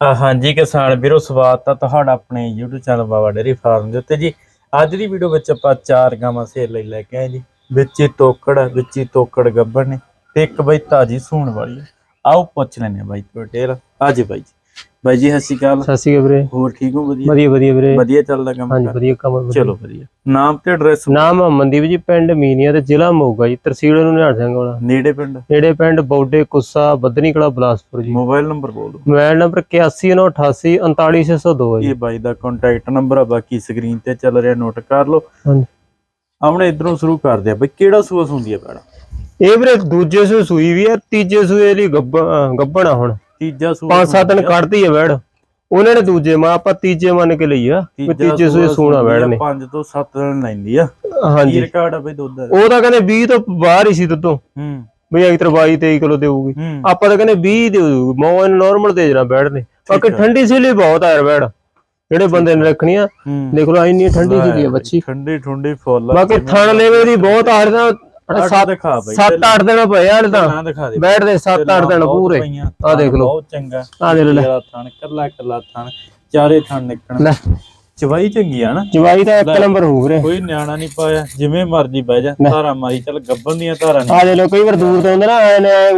ਹਾਂਜੀ ਕਿਸਾਨ ਵੀਰੋ ਸਵਾਗਤ ਆ ਤੁਹਾਡਾ ਆਪਣੇ YouTube channel Baba dairy farm ਦੇ ਉੱਤੇ ਜੀ। ਅੱਜ ਦੀ ਵੀਡੀਓ ਵਿੱਚ ਆਪਾਂ ਚਾਰ ਗਾਵਾਂ ਸੇਲ ਲਈ ਲੈ ਕੇ ਆਏ ਜੀ। ਵਿੱਚ ਹੀ ਤੋਕੜ ਆ, ਵਿੱਚ ਹੀ ਤੋਕੜ ਗੱਬਰ ਨੇ ਤੇ ਇੱਕ ਬਈ ਤਾਜੀ ਸੂਣ ਵਾਲੀ। ਆ। ਆਓ ਪੁੱਛ ਲੈਂਦੇ ਹਾਂ ਬਾਈ ਤੋਂ ਡਿਟੇਲ ਅੱਜ ਬਾਈ ਜੀ। ਬਾਈ ਜੀ ਸਤਿ ਸ਼੍ਰੀ ਅਕਾਲ। ਸਤਿ ਸ਼੍ਰੀ ਅਕਾਲ ਵੀਰੇ। ਹੋਰ ਠੀਕ ਹੋ? ਵਧੀਆ? ਵਧੀਆ ਵਧੀਆ ਵੀਰੇ। ਵਧੀਆ ਚੱਲਦਾ ਕੰਮ ਹਾਂਜੀ? ਵਧੀਆ ਕੰਮ ਆ। ਚਲੋ ਵਧੀਆ। ਨਾਮ ਤੇ ਐਡਰੈਸ ਨਾਮ ਅਮਨਦੀਪ ਜੀ ਪਿੰਡ ਮੀਨੀਆ ਤੇ ਜ਼ਿਲ੍ਹਾ ਮੋਗਾ ਜੀ ਤਹਿਸੀਲ ਨੂੰ ਨਿਹਾਲ ਸਿੰਘ ਵਾਲਾ। ਨੇੜੇ ਪਿੰਡ? ਨੇੜੇ ਪਿੰਡ ਬੌਡੇ ਕੁੱਸਾ ਬੱਦਨੀ ਕਲਾ ਬਲਾਸਪੁਰ ਜੀ। ਮੋਬਾਈਲ ਨੰਬਰ ਬੋਲ ਦਿਓ। ਮੋਬਾਈਲ ਨੰਬਰ 8198 39602 ਹੈ ਜੀ। ਇਹ ਬਾਈ ਦਾ ਕੰਟੈਕਟ ਨੰਬਰ ਆ ਬਾਕੀ ਸਕਰੀਨ ਤੇ ਚੱਲ ਰਿਹਾ ਨੋਟ ਕਰ ਲਓ। ਹਾਂਜੀ। ਆਪਣੇ ਇਧਰੋਂ ਸ਼ੁਰੂ ਕਰਦੇ ਆ। ਬਈ ਕਿਹੜਾ ਸੂਸ ਹੁੰਦੀ ਆ ਪੈਣਾ ਇਹ ਵੀਰੇ ਦੂਜੇ ਸੂਈ ਵੀ ਹੈ ਤੀਜੇ ਸੂਏ ਲਈ ਗੱਬਣ ਗੱਬਣਾ ਹੁਣ। ਤੀਜਾ ਸੂਸ ਪੰਜ ਸੱਤ ਦਿਨ ਕੱਢਦੀ ਹੈ ਵੈੜ। ਉਹਨਾਂ ਨੇ ਦੂਜੇ ਮਾਂ ਆਪਾਂ ਤੀਜੇ ਮੰਨ ਕੇ ਲਈ ਆ ਵੀ ਤੀਜੇ ਸੂਏ ਸੂਣਾ ਵੈੜ ਨੇ। 5 ਤੋਂ 7 ਦਿਨ ਲੈਂਦੀ ਆ। ਹਾਂਜੀ। ਰਿਕਾਰਡ ਆ ਬਈ ਦੁੱਧ ਉਹ ਤਾਂ ਕਹਿੰਦੇ 20 ਤੋਂ ਬਾਹਰ ਹੀ ਸੀ ਦੁੱਧੋਂ। ਹੂੰ। ਵੀ ਅਗਰ 22 23 ਕਿਲੋ ਦੇਊਗੀ। ਹੂੰ। ਆਪਾਂ ਤਾਂ ਕਹਿੰਦੇ 20 ਦੇ ਦੂਗੀ ਮੌ ਨਾਰਮਲ ਦੇ ਜਣਾ ਬੈੜ ਨੇ। ਬਾਕੀ ਠੰਡੀ ਸੀ ਲਈ ਬਹੁਤ ਆ ਯਾਰ ਬੈੜ ਜਿਹੜੇ ਬੰਦੇ ਨੇ ਰੱਖਣੀ ਆ ਹੂੰ। ਦੇਖ ਲਓ ਇੰਨੀ ਠੰਡੀ ਸੀ ਲਈ ਆ ਬੱਚੀ। ਠੰਡੀ ਠੰਡੀ ਫੁੱਲ ਬਾਕੀ ਥਣ ਲੈਵੇ ਦੀ ਬਹੁਤ ਆ ਰਿਹਾ ਸੱਤ ਦਿਖਾ ਬਈ 7-8 ਦਿਨ ਪਏ ਆ ਹਲੇ ਤਾਂ। ਦਿਖਾ ਬੈਠ ਦੇ 7-8 ਦਿਨ ਪੂਰੇ। ਆ ਦੇਖ ਲਓ। ਬਹੁਤ ਚੰਗਾ। ਆ ਦੇ ਲੈ। ਥਣ ਕੱਲਾ ਕੱਲਾ ਥਣ ਚਾਰੇ ਥਣ ਨਿਕਣ ਲੈ। ਚਵਾਈ ਚੰਗੀ ਆ ਨਾ? ਜਵਾਈ ਦਾ ਇੱਕ ਨੰਬਰ ਹੋ ਵੀਰੇ। ਕੋਈ ਨਿਆਣਾ ਨਹੀਂ ਪਾਇਆ ਜਿਵੇਂ ਮਰਜ਼ੀ ਬਹਿ ਜਾ ਧਾਰਾ ਮਾਰੀ ਚੱਲ ਗੱਬਨ ਦੀਆਂ ਧਾਰਾਂ ਨੇ ਆ ਦੇ ਲੋ ਕਈ ਵਾਰ ਦੂਰ ਤੋਂ ਹੁੰਦੇ ਨਾ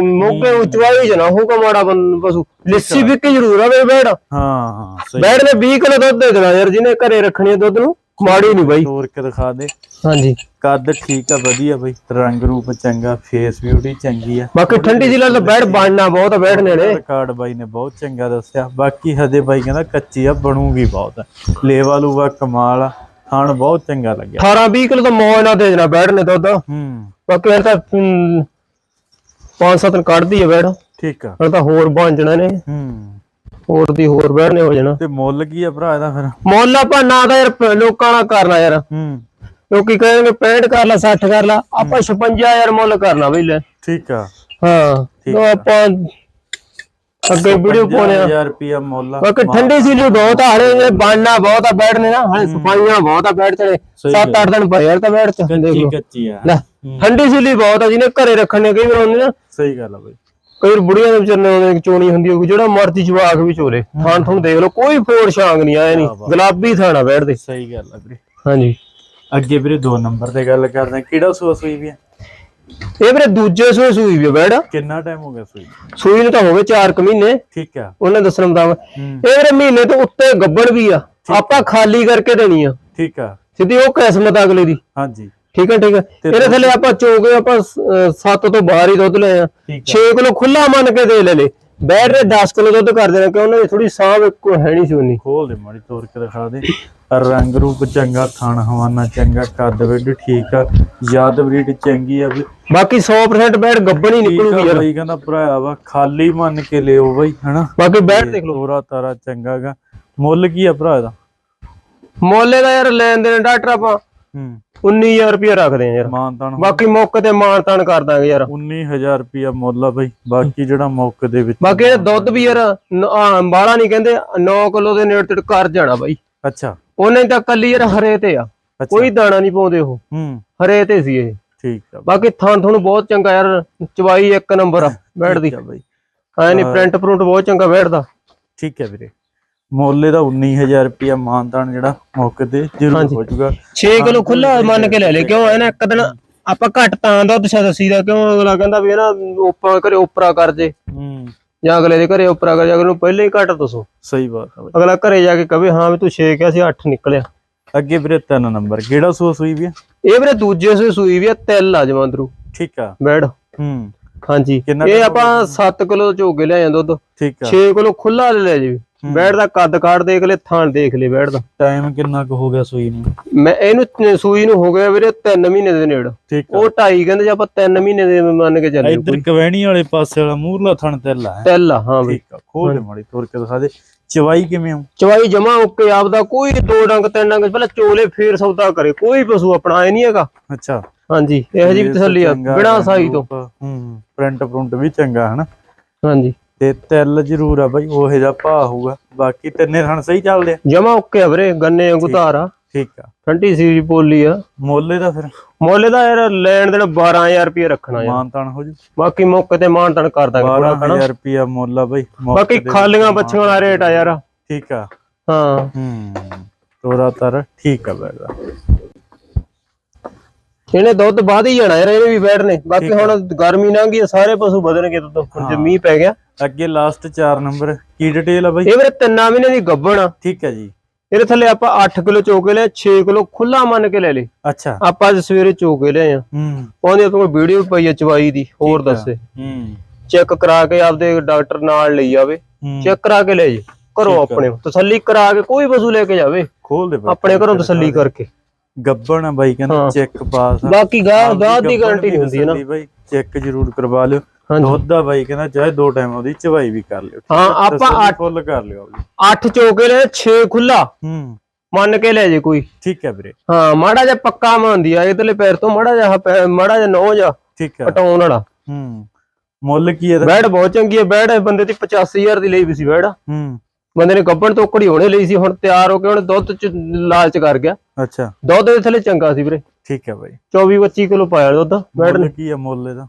ਮੋਗੇ ਉਚਵਾਈ ਜਨਾ ਹੁਕਮ ਮਾੜਾ ਬੰ- ਪਸ਼ੂ। ਲੱਸੀ ਵੀ ਕਿ ਜ਼ਰੂਰ ਆਵੇ ਬੈੜ ਹਾਂ ਹਾਂ ਸਹੀ। ਬੈੜ ਨੇ 20 ਕਿਲੋ ਦੁੱਧ ਦੇ ਦੇਣਾ ਯਾਰ ਜਿਹਨੇ ਘਰੇ ਰੱਖਣੀ ਆ ਦੁੱਧ ਨੂੰ ਮਾੜੀ ਨਹੀਂ ਬਾਈ। ਤੋਰ ਕੇ ਦਿਖਾ ਦੇ। ਹਾਂਜੀ। ਕੱਦ ਠੀਕ ਆ ਵਧੀਆ ਬਈ। ਰੰਗ ਰੂਪ ਚੰਗਾ ਫੇਸ ਬਿਊਟੀ ਚੰਗੀ ਆ। ਬਾਕੀ ਠੰਡੀ ਜ਼ਿਲ੍ਹਾ ਦਾ ਬੈੜ ਬਣਨਾ ਬਹੁਤ ਬੈੜ ਨੇੜੇ। ਰਿਕਾਰਡ ਬਾਈ ਨੇ ਬਹੁਤ ਚੰਗਾ ਦੱਸਿਆ। ਬਾਕੀ ਹਜੇ ਬਾਈ ਕਹਿੰਦਾ ਕੱਚੀ ਆ ਬਣੂਗੀ ਬਹੁਤ। ਲੇਵਾ ਲੂਵਾ ਕਮਾਲ ਆ ਖਾਣ ਬਹੁਤ ਚੰਗਾ ਲੱਗਿਆ। 18 20 ਕਿਲੋ ਤਾਂ ਮੌਜ ਨਾਲ ਦੇ ਦੇਣਾ ਬੈੜ ਨੇ ਦੁੱਧ। ਹੂੰ। ਬਾਕੀ ਹੁਣ ਤਾਂ ਪੰਜ ਸੱਤ ਦਿਨ ਕੱਢਦੀ ਆ ਬੈੜ ਠੀਕ ਆ। ਤਾਂ ਹੋਰ ਬਣ ਜਾਣਾ ਨੇ ਹੂੰ। ਹੋਰ ਦੀ ਹੋਰ ਬੈੜ ਨੇ ਹੋ ਜਾਣਾ। ਤੇ ਮੁੱਲ ਕੀ ਆ ਭਰਾ ਇਹਦਾ ਫਿਰ? ਮੁੱਲ ਆਪਾਂ ਨਾ ਤਾਂ ਯਾਰ ਲੋਕਾਂ ਨਾਲ ਕਰਨਾ ਯਾਰ। ਹੂੰ। ਲੋਕੀ ਕਹਿੰਦੇ 65 ਕਰ ਲਾ 60 ਕਰ ਲਾ ਆਪਾਂ 56000 ਮੁੱਲ ਕਰਨਾ ਬਈ ਲੈ। ਠੀਕ ਆ। ਹਾਂ ਤਾਂ ਆਪਾਂ ਅੱਗੇ ਵੀਡੀਓ ਪਾਉਣੇ ਆ। 1000 ਰੁਪਿਆ ਮੁੱਲ ਆ। ਬਾਕੀ ਠੰਡੀ ਸੀ ਲਈ ਬਹੁਤ ਹਾਲੇ ਇਹ ਬਣਨਾ ਬਹੁਤ ਆ ਬੈਠ ਨੇ ਨਾ ਹਾਲੇ ਸਫਾਈਆਂ ਬਹੁਤ ਆ ਬੈਠ ਸਹੀ 7-8 ਦਿਨ ਪਏ ਯਾਰ ਤਾਂ ਬੈਠ ਚ ਕੱਚੀ ਆ। ਲੈ ਠੰਡੀ ਸੀ ਲਈ ਬਹੁਤ ਆ ਜਿਹਨੇ ਘਰੇ ਰੱਖਣ ਨੇ ਕਈ ਵਾਰ ਹੁੰਦੀ ਨਾ ਸਹੀ ਗੱਲ ਆ ਬਈ। ਕਈ ਵਾਰ ਬੁੜੀਆਂ ਦੇ ਵਿਚਾਰੇ ਉਹਦੇ ਚੋਣੀ ਹੁੰਦੀ ਹੋਊਗੀ ਜਿਹੜਾ ਮਰਜ਼ੀ ਜਵਾਕ ਵੀ ਚੋਲੇ ਥਾਂ ਤੁਹਾਨੂੰ ਦੇਖ ਲਓ ਕੋਈ ਫੋੜ ਛਾਂਗ ਨਹੀਂ ਆਇਆ ਨਹੀਂ ਗੁਲਾਬੀ ਥਾਣਾ ਬੈਠਦੇ। ਸਹੀ ਗੱਲ ਆ ਵੀਰੇ ਹਾਂਜੀ। ਅੱਗੇ ਵੀਰੇ ਦੋ ਨੰਬਰ ਤੇ ਗੱਲ ਕਰਦੇ ਆ ਕਿਹੜਾ ਸੂਆ ਸੂਈ ਵੀ ਆ? ਇਹ ਵੀਰੇ ਦੂਜੇ ਸੂਏ ਸੂਈ ਵੀ ਆ ਬੈੜ ਕਿੰਨਾ ਟਾਈਮ ਹੋ ਗਿਆ ਸੂਈ ਨੂੰ? ਸੂਈ ਨੂੰ ਤਾਂ ਹੋਵੇ 4 ਕੁ ਮਹੀਨੇ। ਠੀਕ ਆ। ਉਹਨੇ ਦੱਸਣ ਮੁਤਾਬਕ। ਹੂੰ। ਇਹ ਵੀਰੇ ਮਹੀਨੇ ਤੋਂ ਉੱਤੇ ਗੱਬੜ ਵੀ ਆ। ਆਪਾਂ ਖਾਲੀ ਕਰਕੇ ਦੇਣੀ ਆ। ਠੀਕ ਆ। ਸਿੱਧੀ ਉਹ ਕਿਸਮਤ ਅਗਲੇ ਦੀ। ਹਾਂਜੀ। ਠੀਕ ਹੈ ਠੀਕ ਹੈ ਇਹਦੇ ਥੱਲੇ ਆਪਾਂ ਚੋਗੇ ਆਪਾਂ 7 ਤੋਂ ਬਾਹਰ ਹੀ ਦੁੱਧ ਲਏ ਆ। ਠੀਕ 6 ਕਿਲੋ ਖੁੱਲਾ ਮੰਨ ਕੇ ਦੇ ਲੈ ਲੈ। ਬੈਠ ਦੇ 10 ਕਿਲੋ ਦੁੱਧ ਕਰ ਦੇਣਾ ਕਿ ਉਹਨਾਂ ਦੀ ਥੋੜੀ ਸਾਹ ਇੱਕੋ ਹੈ ਨਹੀਂ ਸੀ ਉਨੀ। ਖੋਲ ਦੇ ਮਾੜੀ ਤੋਰ ਕੇ ਦਿਖਾ ਦੇ। ਰੰਗ ਰੂਪ ਚੰਗਾ ਥਣ ਹਵਾਨਾ ਚੰਗਾ ਕੱਦ ਵਿੱਡ ਠੀਕ ਆ ਯਾਦ ਬਰੀਡ ਚੰਗੀ ਆ ਵੀ। ਬਾਕੀ 100% ਬੈਠ ਗੱਬਣ ਹੀ ਨਿਕਲੂਗੀ ਯਾਰ। ਬਈ ਕਹਿੰਦਾ ਭਰਾ ਵਾ ਖਾਲੀ ਮੰਨ ਕੇ ਲਿਓ ਬਈ ਹਨਾ? ਬਾਕੀ ਬੈਠ ਦੇਖ ਲਓ। ਤੋਰਾ ਤਾਰਾ ਚੰਗਾਗਾ ਮੁੱਲ ਕੀ ਆ ਭਰਾ ਇਹਦਾ? ਮੋਲੇ ਦਾ ਯਾਰ ਲੈਣ ਦੇਣ ਡਾਕਟਰ ਆਪਾਂ 19000 ਰੁਪਏ ਰੱਖਦੇ ਆ ਯਾਰ। ਮਾਨਤਾਨ ਬਾਕੀ ਮੌਕੇ ਤੇ ਮਾਨ ਤਾਨ ਕਰ ਦਾਂਗੇ ਯਾਰ। 19000 ਰੁਪਿਆ ਮੁੱਲ ਆ ਬਈ। ਬਾਕੀ ਜਿਹੜਾ ਮੌਕੇ ਦੇ ਵਿੱਚ ਬਾਕੀ ਇਹ ਦੁੱਧ ਵੀ ਯਾਰ ਬਾਲਾ ਨਹੀਂ ਕਹਿੰਦੇ 9 ਕਿਲੋ ਦੇ ਨੇੜੇ ਤੇ ਕਰ ਜਾਣਾ ਬਾਈ। ਅੱਛਾ। ਉਹਨੇ ਤਾਂ ਕੱਲੀ ਯਾਰ ਹਰੇ ਤੇ ਆ। ਕੋਈ ਦਾਣਾ ਨਹੀਂ ਪਾਉਂਦੇ ਉਹ। ਹੂੰ। ਹਰੇ ਤੇ ਸੀ ਇਹ। ਠੀਕ ਆ ਬਾਕੀ ਥਾਂ ਤੁਹਾਨੂੰ ਬਹੁਤ ਚੰਗਾ ਯਾਰ ਚਵਾਈ ਇੱਕ ਨੰਬਰ ਆ ਬੈਠਦੀ ਆ ਬਈ। ਐ ਨਹੀਂ ਪ੍ਰਿੰਟ ਪ੍ਰਿੰਟ ਬਹੁਤ ਚੰਗਾ ਬੈਠਦਾ। ਠੀਕ ਹੈ ਵੀਰੇ। ਮੁੱਲ ਇਹਦਾ 19000 ਰੁਪਿਆ ਮਾਨਤਾਨ ਜਿਹੜਾ ਮੌਕੇ ਤੇ ਜ਼ਰੂਰ ਹੋ ਜਾਊਗਾ। 6 ਕਿਲੋ ਖੁੱਲਾ ਮੰਨ ਕੇ ਲੈ ਲੈ ਕਿਉਂ ਐ ਨਾ ਇੱਕ ਦਿਨ ਆਪਾਂ ਘੱਟ ਤਾਂ ਦੁੱਧ ਛਾ ਦਸੀ ਦਾ ਕਿਉਂ ਅਗਲਾ ਕਹਿੰਦਾ ਵੀ ਇਹ ਨਾ ਉਪਰਾ ਘਰੇ ਉਪਰਾ ਕਰ ਜੇ। ਹੂੰ। ਜਾਂ ਅਗਲੇ ਦੇ ਘਰੇ ਉਪਰਾ ਕਰ ਜਾ ਅਗਲੇ ਨੂੰ ਪਹਿਲੇ ਹੀ ਘੱਟ ਦੱਸੋ। ਸਹੀ ਬਾਤ ਬਈ। ਅਗਲਾ ਘਰੇ ਜਾ ਕੇ ਕਵੇ ਹਾਂ ਵੀ ਤੂੰ 6 ਕਿਹਾ ਸੀ 8 ਨਿਕਲਿਆ। ਅੱਗੇ ਵੀਰੇ ਤਿੰਨ ਨੰਬਰ ਕਿਹੜਾ ਸੂਆ ਸੂਈ ਵੀ ਇਹ ਵੀਰੇ ਦੂਜੇ ਸੂਈ ਸੂਈ ਵੀ ਤਿਲ ਆ ਜਮਾਂਦਰੂ। ਠੀਕ ਆ। ਬੈੜ ਹੂੰ। ਹਾਂਜੀ। ਇਹ ਆਪਾਂ 7 ਕਿਲੋ ਝੋਗੇ ਲਿਆਏ ਦੁੱਧ। ਠੀਕ ਆ। 6 ਕਿਲੋ ਖੁੱਲਾ ਲੈ ਜੀ ਬੈੜ ਦਾ ਕੱਦ ਕਾੜ ਦੇਖ ਲੈ ਥਾਂ ਦੇਖ ਲੈ ਬੈੜ ਦਾ ਟਾਈਮ ਕਿੰਨਾ ਕੁ ਹੋ ਗਿਆ ਸੂਈ ਨੂੰ? ਮੈਂ ਇਹਨੂੰ ਸੂਈ ਨੂੰ ਹੋ ਗਿਆ ਵੀਰੇ 3 ਮਹੀਨੇ ਦੇ ਨੇੜ। ਆ। ਉਹ ਢਾਈ ਕਹਿੰਦੇ ਜੇ ਆਪਾਂ 3 ਮਹੀਨੇ ਦੇ ਮੰਨ ਕੇ ਚੱਲੇ ਇੱਧਰ ਕਵੈਣੀ ਵਾਲੇ ਪਾਸੇ ਵਾਲਾ ਮੂਰਲਾ ਥਣ ਤੇਲਾ ਹੈ? ਤਿਲ ਆ ਹਾਂ ਬਈ। ਠੀਕ ਆ ਖੋਲ ਦੇ ਮਾੜੀ ਤੋਰ ਕੇ ਦਿਖਾ ਦੇ। ਚਵਾਈ ਕਿਵੇਂ ਹੋ ਚਵਾਈ ਜਮਾ ਓਕੇ ਆਪਦਾ ਕੋਈ ਦੋ ਡੰਗ ਤਿੰਨ ਡੰਗ ਪਹਿਲਾਂ ਚੋਲੇ ਫੇਰ ਸੌਦਾ ਕਰੇ ਕੋਈ ਪਸ਼ੂ ਆਪਣਾ ਐ ਨਹੀਂ ਹੈਗਾ। ਅੱਛਾ। ਹਾਂਜੀ ਇਹੋ ਜੀ ਵੀ ਤਸੱਲੀ ਆ ਬਿਨਾ ਸਾਈ ਤੋਂ। ਹੂੰ ਪ੍ਰਿੰਟ ਪ੍ਰਿੰਟ ਵੀ ਚੰਗਾ ਹਨਾ? ਹਾਂਜੀ। ਤੇ ਤਿਲ ਜ਼ਰੂਰ ਆ ਬਾਈ ਉਹੇ ਜਿਹਾ ਭਾ ਹੋਊਗਾ। ਬਾਕੀ ਤਿੰਨੇ ਥਣ ਸਹੀ ਚੱਲਦੇ ਆ। ਜਮਾ ਓਕੇ ਆ ਵੀਰੇ ਗੰਨੇ ਵਾਂਗੂ ਧਾਰ ਆ। ਠੀਕ ਆ। ਠੰਡੀ ਸੀਰੀ ਪੋਲੀ ਆ। ਮੁੱਲ ਇਹਦਾ ਫਿਰ? ਮੁੱਲ ਦਾ ਯਾਰ ਲੈਣ ਦੇਣ 12000 ਰੁਪਏ ਰੱਖਣਾ ਯਾਰ। ਮਾਨਤਾਨ ਹੋ ਜੂ। ਬਾਕੀ ਮੌਕੇ ਤੇ ਮਾਨ ਤਣ ਕਰ ਦਾਂਗੇ ਪੂਰਾ ਹਨਾ? 12000 ਰੁਪਿਆ ਮੁੱਲ ਬਈ ਬਾਕੀ ਦੇ ਖਾਲੀਆਂ ਬੱਚੀਆਂ ਦਾ ਰੇਟ ਆ ਯਾਰ। ਠੀਕ ਆ। ਹਾਂ। ਹੂੰ ਤੋਰਾ ਤਰ ਠੀਕ ਆ ਬੈਗਾ ਇਹਨੇ ਦੁੱਧ ਬਾਅਦ ਹੀ ਜਾਣਾ ਯਾਰ ਇਹਨੇ ਵੀ ਬੈਠਨੇ ਬਾਕੀ ਹੁਣ ਗਰਮੀ ਲੰਘ ਗਈ ਸਾਰੇ ਪਸ਼ੂ ਵਧਣਗੇ ਦੁੱਧ। ਹੁਣ ਜੇ ਮੀਂਹ ਪੈ ਗਿਆ ਅੱਗੇ ਲਾਸਟ 4 ਨੰਬਰ ਕੀ ਡਿਟੇਲ ਆ ਬਈ? ਇਹ ਵੀਰੇ ਤਿੰਨਾਂ ਮਹੀਨੇ ਦੀ ਗੱਭਣ ਆ। ਠੀਕ ਹੈ ਜੀ। ਇਹਦੇ ਥੱਲੇ ਆਪਾਂ 8 ਕਿਲੋ ਚੋਕੇ ਲਿਆ 6 ਕਿਲੋ ਖੁੱਲਾ ਮੰਨ ਕੇ ਲੈ ਲੇ ਅੱਛਾ। ਆਪਾਂ ਅੱਜ ਸਵੇਰੇ ਚੋਕੇ ਲਿਆ ਆ। ਹੂੰ। ਉਹਦੇ ਆਪਾਂ ਕੋਲ ਵੀਡੀਓ ਪਈ ਆ ਚਵਾਈ ਦੀ ਹੋਰ ਦੱਸੇ। ਹੂੰ। ਚੈੱਕ ਕਰਾ ਕੇ ਆਪਦੇ ਡਾਕਟਰ ਨਾਲ ਲਈ ਜਾਵੇ। ਚੈੱਕ ਕਰਾ ਕੇ ਲੈ ਜੀ ਘਰੋਂ ਆਪਣੇ ਤਸੱਲੀ ਕਰਾ ਕੇ ਕੋਈ ਪਸ਼ੂ ਲੈ ਕੇ ਜਾਵੇ। ਖੋਲ ਦੇ ਆਪਣੇ ਘਰੋਂ ਤਸੱਲੀ ਕਰਕੇ। ਗੱਬਣ ਆ ਬਾਈ ਕਹਿੰਦਾ। ਚੈੱਕ ਪਾਸ ਬਾਕੀ ਗਾਹ ਦੀ ਗਾਰੰਟੀ ਨਹੀਂ ਹੁੰਦੀ ਹੈ ਨਾ। ਬਾਈ ਚੈੱਕ ਜ਼ਰੂਰ ਕਰਵਾ ਲਿਓ। ਦੁੱਧ ਦਾ ਬਾਈ ਕਹਿੰਦਾ ਚਾਹੇ ਦੋ ਟਾਈਮ ਉਹਦੀ ਚਵਾਈ ਵੀ ਕਰ ਲਿਓ ਹਾਂ ਆਪਾਂ ਤਸੱਲੀ ਫੁੱਲ ਕਰ ਲਿਓ 8 ਚੋਕੇ ਲਿਆ 6 ਖੁੱਲਾ। ਹੂੰ। ਮੰਨ ਕੇ ਲੈ ਜੇ ਕੋਈ। ਠੀਕ ਹੈ ਵੀਰੇ। ਹਾਂ ਮਾੜਾ ਜਿਹਾ ਪੱਕਾ ਮੰਦੀ ਆ ਇਧਰਲੇ ਪੈਰ ਤੋਂ ਮਾੜਾ ਜਿਹਾ ਮਾੜਾ ਜਿਹਾ ਨੌ ਜਾ ਠੀਕ ਹੈ। ਪਟਾਉਣ ਵਾਲਾ। ਹੂੰ। ਮੁੱਲ ਕੀ ਇਹਦਾ? ਬੈੜ ਬਹੁਤ ਚੰਗੀ ਹੈ ਬੈੜ ਬੰਦੇ ਦੀ 85000 ਦੀ ਲਈ ਵੀ ਸੀ ਬੈੜ ਹੂੰ। ਬੰਦੇ ਨੇ ਗੱਬਣ ਤੋਂ ਘੜੀ ਹੋਣੇ ਲਈ ਸੀ ਹੁਣ ਤਿਆਰ ਹੋ ਕੇ ਹੁਣ ਦੁੱਧ ਚ ਲਾਲਚ ਕਰ ਗਿਆ। ਅੱਛਾ। ਦੁੱਧ ਦੇ ਥੱਲੇ ਚੰਗਾ ਸੀ ਵੀਰੇ। ਠੀਕ ਹੈ ਬਾਈ। 24 25 ਕਿਲੋ ਪਾਇਆ ਦੁੱਧ ਨੇ। ਕੀ ਆ ਮੁੱਲ ਇਹਦਾ?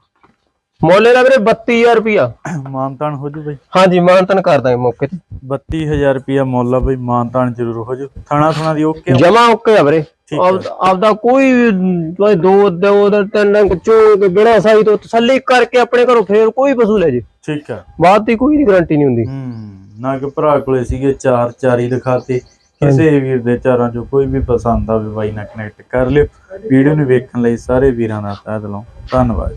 ਮੋਲੇ ਦਾ ਵੀਰੇ 32000 ਰੁਪਿਆ ਮਾਨਤਾਨ ਹੋ ਜੂ ਬਾਈ। ਹਾਂਜੀ ਮਾਨਤਨ ਕਰ ਦਾਂਗੇ ਮੌਕੇ ਤੇ। 32000 ਰੁਪਿਆ ਮੁੱਲ ਆ ਬਈ ਮਾਨਤਾਨ ਜ਼ਰੂਰ ਹੋ ਜੂ। ਥਾਣਾ ਥਾਣਾ ਦੀ ਓਕੇ ਜਮਾ ਓਕੇ ਆ ਵੀਰੇ। ਆਪ- ਆਪਦਾ ਕੋਈ ਵੀ ਕੋਈ ਦੋ ਦੋ ਦਾ ਤਿੰਨ ਚੋਕ ਬਿਨਾ ਸਾਈ ਤੋਂ ਤਸੱਲੀ ਕਰਕੇ ਆਪਣੇ ਘਰੋਂ ਫੇਰ ਕੋਈ ਪਸ਼ੂ ਲੈ ਜੇ। ਠੀਕ ਆ। ਬਾਅਦ ਦੀ ਕੋਈ ਗਾਰੰਟੀ ਨਹੀਂ ਹੁੰਦੀ। ਹੂੰ ਨਾ ਕਿ ਭਰਾ ਕੋਲੇ ਸੀਗੇ ਚਾਰ ਚਾਰ ਦਿਖਾਤੇ। ਕਿਸੇ ਵੀਰ ਦੇ ਚਾਰਾਂ ਚੋਂ ਕੋਈ ਵੀ ਪਸੰਦ ਆਵੇ ਬਾਈ ਨਾਲ ਕਨੈਕਟ ਕਰ ਲਿਓ। ਵੀਡੀਓ ਨੂੰ ਵੇਖਣ ਲਈ ਸਾਰੇ ਵੀਰਾਂ ਦਾ ਤਹਿ ਦਿਲੋਂ ਧੰਨਵਾਦ।